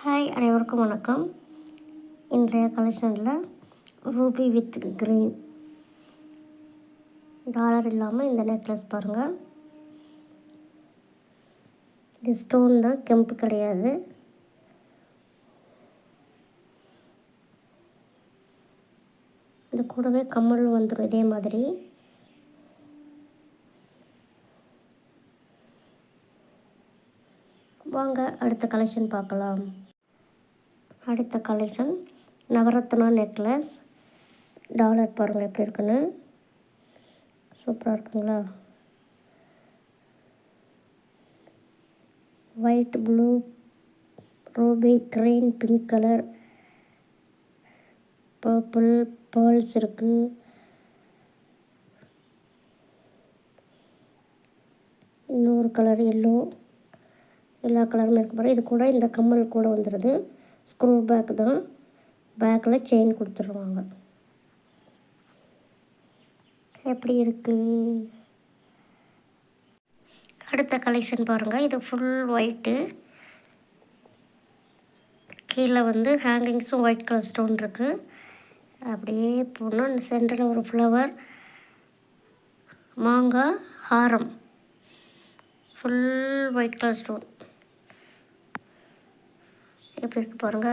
Hi அனைவருக்கும் வணக்கம். இன்றைய கலெக்ஷனில் ரூபி வித் க்ரீன் டாலர் இல்லாமல் இந்த நெக்லஸ் பாருங்கள் இது ஸ்டோன் தான் கெம்பு கிடையாது. இது கூடவே கம்மல் வந்துடும் இதே மாதிரி. வாங்க அடுத்த கலெக்ஷன் பார்க்கலாம். அடுத்த கலெக்ஷன் நவரத்னா நெக்லஸ் டாலர் பாருங்கள் எப்படி இருக்குன்னு. சூப்பராக இருக்குங்களா? White blue ruby green pink colour purple pearls இருக்குது இன்னொரு கலர் எல்லோ எல்லா கலருமே இருக்கு பாருங்கள் இது கூட இந்த கம்மல் கூட வந்துடுது ஸ்க்ரூ பேக் தான் பேக்கில் செயின் கொடுத்துருவாங்க. எப்படி இருக்குது அடுத்த கலெக்ஷன் பாருங்கள் இது ஃபுல் ஒயிட்டு கீழே வந்து ஹேங்கிங்ஸும் ஒயிட் கலர் ஸ்டோன் இருக்குது அப்படியே போனால் சென்டரில் ஒரு ஃப்ளவர் மாங்காய் ஹாரம். ஃபுல் ஒயிட் கலர் ஸ்டோன் எப்படி இருக்கு பாருங்க.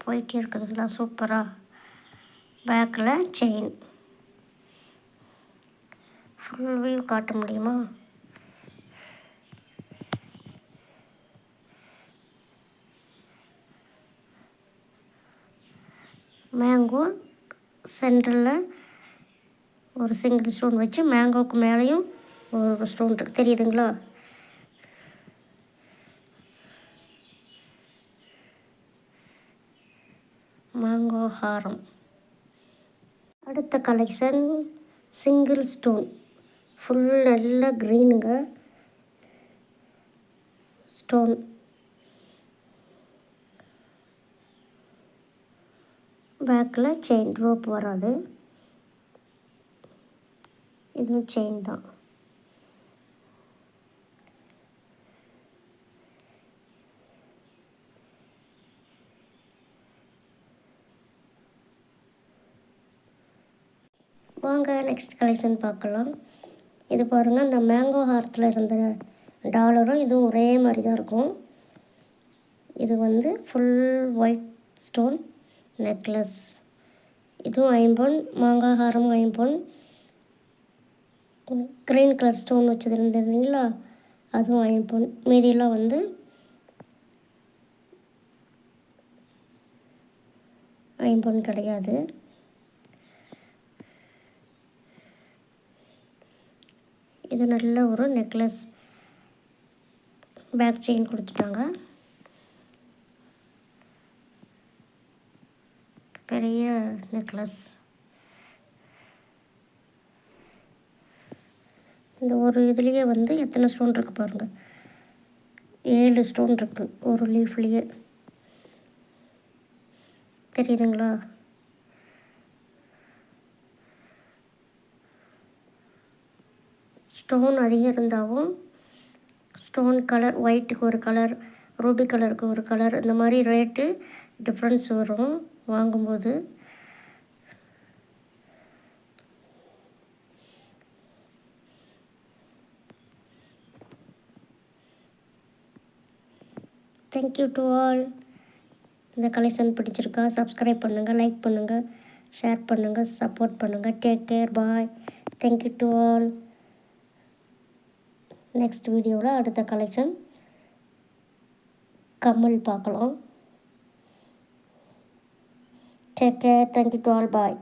போயிட்டே இருக்குதுங்களா சூப்பராக பேக்கில் செயின். ஃபுல் வியூ காட்ட முடியுமா? மேங்கோ சென்டரில் ஒரு சிங்கிள் ஸ்டோன் வச்சு மேங்கோவுக்கு மேலேயும் ஒரு ஸ்டோன் இருக்குது தெரியுதுங்களா? மேங்கோ ஹாரம் அடுத்த கலெக்ஷன் சிங்கிள் ஸ்டோன் ஃபுல் நல்ல க்ரீனுங்க ஸ்டோன் பேக்கில் செயின் ரோப் வராது. இதுவும் செயின் தான். வாங்க நெக்ஸ்ட் கலெக்ஷன் பார்க்கலாம். இது பாருங்கள் இந்த மேங்கோ ஹாரத்தில் இருந்த டாலரும் இதுவும் ஒரே மாதிரி தான் இருக்கும். இது வந்து ஃபுல் ஒயிட் ஸ்டோன் நெக்லஸ் இதுவும் ஐம்பொன் மாங்காய் ஹாரம் ஐம்பொன். க்ரீன் கலர் ஸ்டோன் வச்சது இருந்ததுங்களா அதுவும் ஐம்பொன். மீதியெல்லாம் வந்து ஐம்பொன் கிடையாது. இது நல்ல ஒரு நெக்லஸ் பேக் செயின் கொடுத்துட்டாங்க. பெரிய நெக்லஸ் இந்த ஒரு இதுலேயே வந்து எத்தனை ஸ்டோன் இருக்குது பாருங்கள் ஏழு ஸ்டோன் இருக்குது ஒரு லீஃப்லேயே தெரியுதுங்களா? ஸ்டோன் அதிகம் இருந்தாலும் ஸ்டோன் கலர் ஒயிட்டுக்கு ஒரு கலர் ரூபி கலருக்கு ஒரு கலர் இந்த மாதிரி ரேட்டு டிஃப்ரென்ஸ் வரும் வாங்கும்போது. தேங்க்யூ டு ஆல் இந்த கலெக்ஷன் பிடிச்சிருக்கா? சப்ஸ்கிரைப் பண்ணுங்கள் லைக் பண்ணுங்கள் ஷேர் பண்ணுங்கள் சப்போர்ட் பண்ணுங்கள் take care bye thank you to all next வீடியோவில் அடுத்த கலெக்ஷன் கம்மல் பார்க்கலாம். Take care thank you to all bye